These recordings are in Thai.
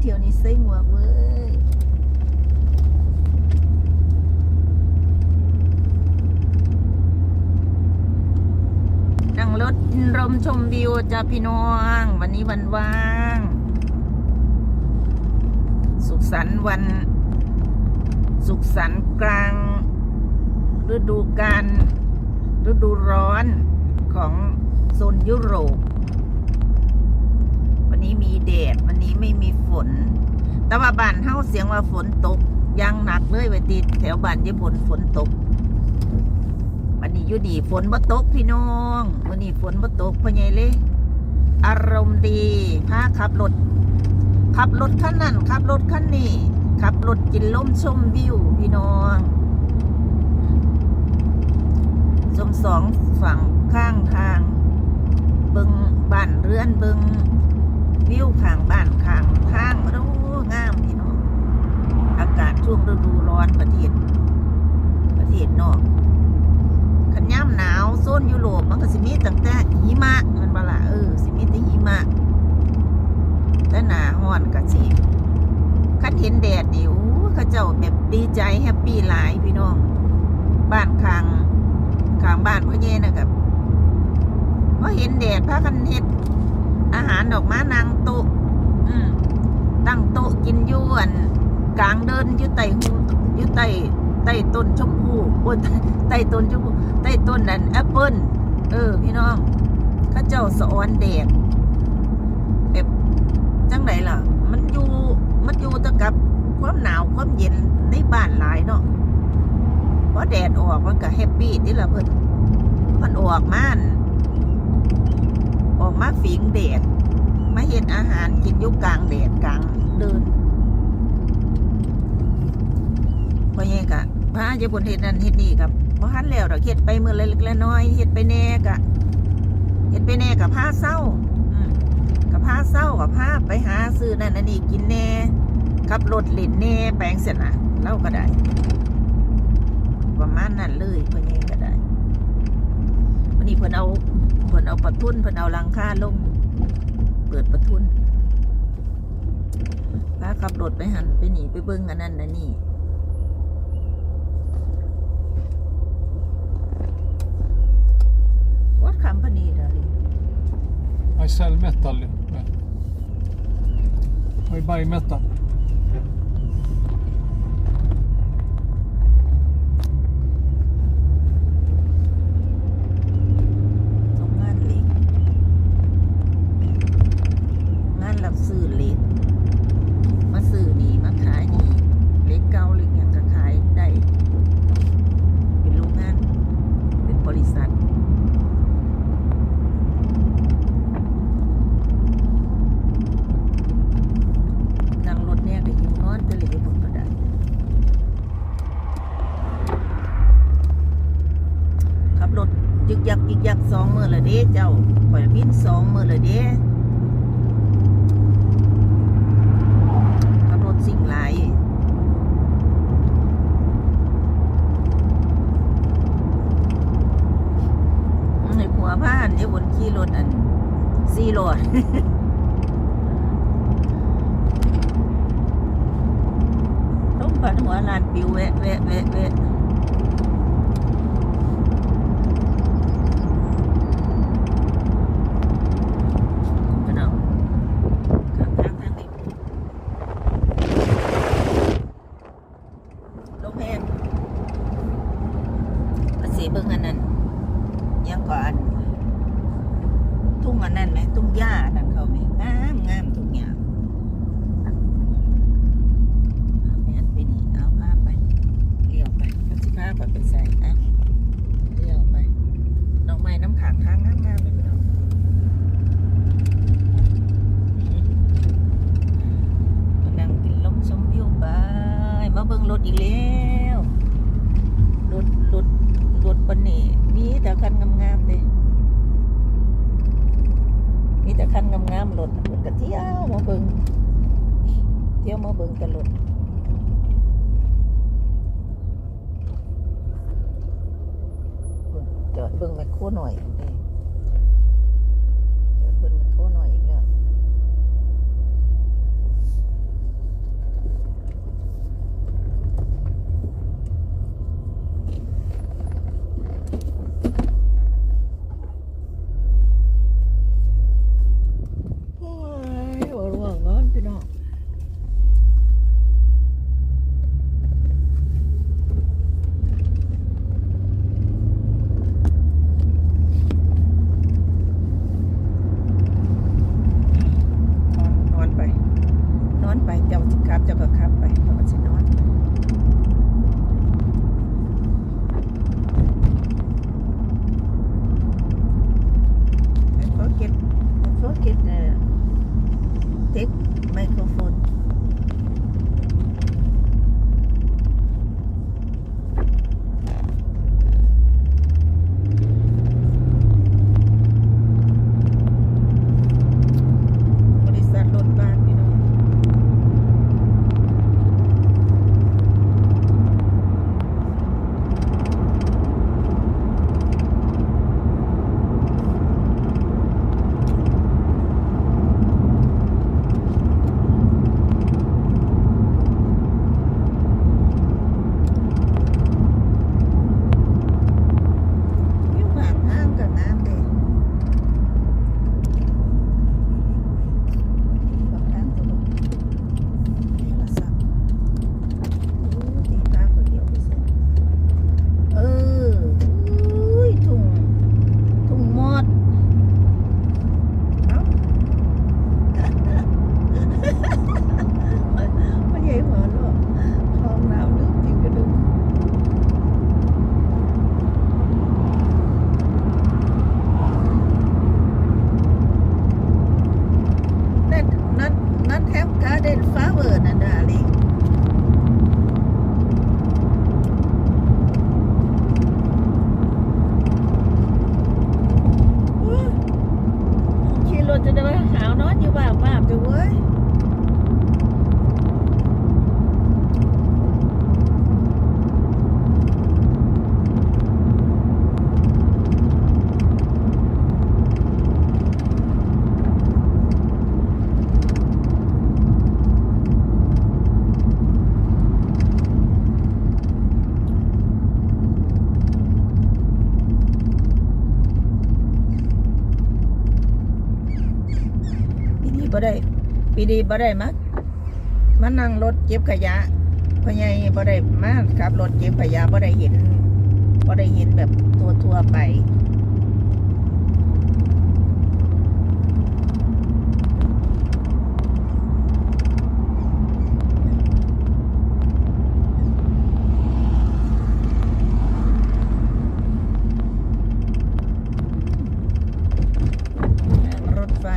เที่ยวนี้ใส่หมวกเว้ยนั่งรถลมชมวิวจ้าพี่น้อง วันนี้วันว่าง สุขสันต์วัน สุขสันต์กลาง ฤดูกาลฤดูร้อนของโซนยุโรป นี้มีแดดวันนี้ไม่มีฝน แต่ว่าบ้านเฮาเสียงว่าฝนตกยังหนักเลยไปติดแถวบ้านญี่ปุ่นฝนตก วันนี้อยู่ดีฝนบ่ตกพี่น้อง วันนี้ฝนบ่ตกพ่อใหญ่เลย อารมณ์ดีพาขับรถขับรถคันนั้นขับรถคันนี้ขับรถกินลมชมวิวพี่น้องชมสองฝั่งข้างทาง เบิงบ้านเรือนเบิง วิวข้างบ้านข้างทางโอ้งามพี่น้องอากาศช่วงฤดูร้อนประเทศประเทศนอกขันย่ำหนาวโซนยุโรปมันก็สิมีตั้งแต่หิมะแมันบละเออสิมีแต่หิมะแต่หนาห้อนก็สิคันเห็นแดดนี่โอ้เขาเจ้าแบบดีใจแฮปปี้หลายพี่น้องบ้านข้างข้างบ้านพ่อเย่นะครับพอเห็นแดดพากันเฮ็ด อาหารดอกม้านางต๊ะอืมตั้งโต๊ะกินยู่อันกลางเดินยู่ใต้หูยู่ใต้ใต้ต้นชมพู่บนใต้ต้นชมพู่ใต้ต้นนั้นแอปเปิ้ลเออ พี่น้องข้าเจ้าสอนแดดแบบจังไหนล่ะ มันอยู่มันอยู่ตะกับความหนาวความเย็นในบ้านหลายเนาะพอแดดออกมันก็แฮปปี้ที่ละเพิ่นมันออกมาอั่น ออกมาฝิงแดดมาเห็นอาหารกินยู่กลางแดดกลางเดินพอแย่กะพระเจ้าบนเฮ็ดนั่นเฮ็ดนี่กับบ่ทันแล้วดอกเฮ็ดไปมื้อละเล็กละน้อยเฮ็ดไปแน่กะเฮ็ดไปแน่กับผ้าเศร้ากับผ้าเศร้ากับผ้าไปหาซื้อนั่นอันนี้กินแน่ขับรถเล่นแน่แปลงเสร็จนะเล่าก็ได้ประมาณนั้นเลยพอแย่ก็ได้วันนี้เพิ่นเอา เพิ่นเอาประทุนเพิ่นเอาลังค่าลง เปิดประทุนพาขับรถไปหันไปหนีไปเบิ่งอันนั้นอันนี้ What company darling? I sell metal. I buy metal. โรงงานเหล็กงานรับซื้อเหล็ก มาซื้อนี่มาขายนี่เหล็กเก่าเหล็กอย่างก็ขายได้ เป็นโรงงาน เป็นบริษัท นั่งรถเนี่ยก็หิวนอนจะเหลือหมดก็ได้ ขับรถ ยึกยักยึกยักสองมือเลยเด้เจ้าข่อยบินสองมือเลยเด้ขับรถสิ่งหลายในหัวบ้านเดี๋ยวบนขี่รถอันสี่รถต้มผัดหัวลานปิวแวะแวะแวะแวะพี่น้องข้างทางทางนี้ลงแพงมาสีเบิ่งอันนั้น ยังก่อนทุ่งอันนั้นไหมทุ่งหญ้านั่นเขาไหมงามงามทุ่งหญ้า เอาแม่นไปนี่เอาพาไปเลี้ยวไปเอาสิพาไปไปใส่อะเลี้ยวไปดอกไม้น้ำขังทางงามๆเลยพี่น้องมานั่งกินลมชมวิวไป มาเบิ่งรถอีกแล้วรถรถรถปันนี่มีแต่คันงามๆเลยมีแต่ คันงามๆรถก็เที่ยวมาเบิ่งเที่ยวมาเบิ่งกันรถจอดเบิงแมคโครหน่อยเด้จอดเบิ่งแมคโครหน่อยอี microphone. ได้ปีดีบ่ได้มามานั่งรถเก็บขยะพ่อใหญ่บ่ได้มาขับรถเก็บขยะบ่ได้เห็นบ่ได้เห็นแบบตัวทั่วไป รถไฟ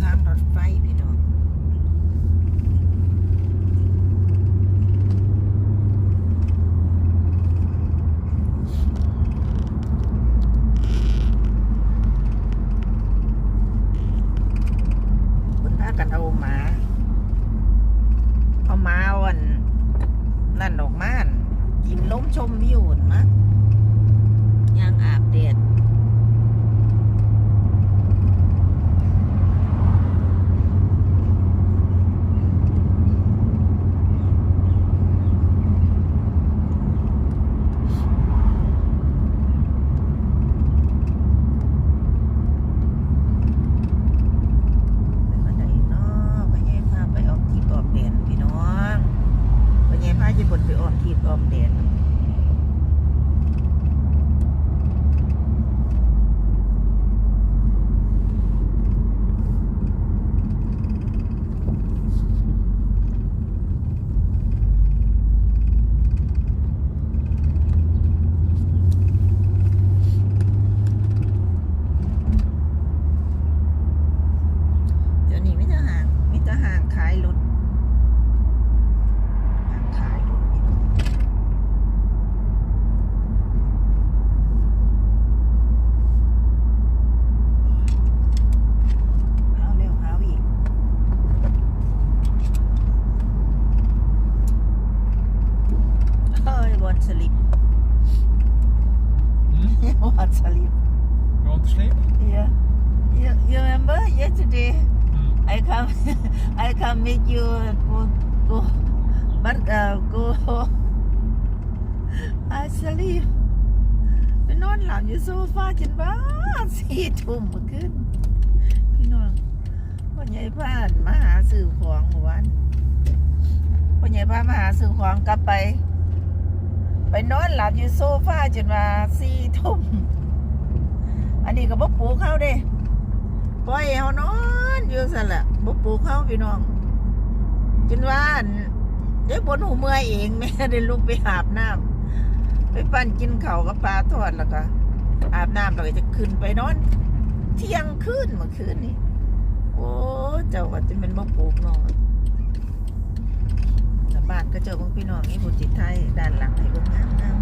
ทางรถไฟพี่น้อง คุณพา กันเอาหมาเอาหมาวันนั่นดอกมานกินล้มชมวิวนมะยังอาบแดด ขายรถห่างขายรถพี่น้องเอาเร็วเอาอีก เฮ้ยวันสลิป Mm. วันสลิป You want to sleep? yeah you you remember yesterday Mm. I come I come meet you go go but uh, go I sleep ไปนอนหลับอยู่โซฟาจนบ้าสี่ทุ่มเมื่อคืนพี่น้องพ่อใหญ่พานมาหาสื่อของเมื่อวานพ่อใหญ่พามาหาสื่อของกลับไป ไปนอนหลับอยู่โซฟาจนว่าสี่ทุ่มอันนี้ก็บ่ปูเข้าเด้ ปล่อยเขานอนอยู่สั่นแหละบ่ปลูกเขาพี่น้องจนว่านเดี๋ยวบนหูเมื่อยเองแม่ได้ลุกไปอาบน้ำไปปั่นกินเข้ากับปลาทอดแล้วก็ อาบน้ำแล้วก็จะขึ้นไปนอน เที่ยงคืนเมื่อคืนนี่โอ้เจ้าว่าจะเป็นบ่ปลูกเนอนแต่บ้านก็เจอพี่น้องนี่บุญจิตไทยด้านหลังให้บิ่งงามงาม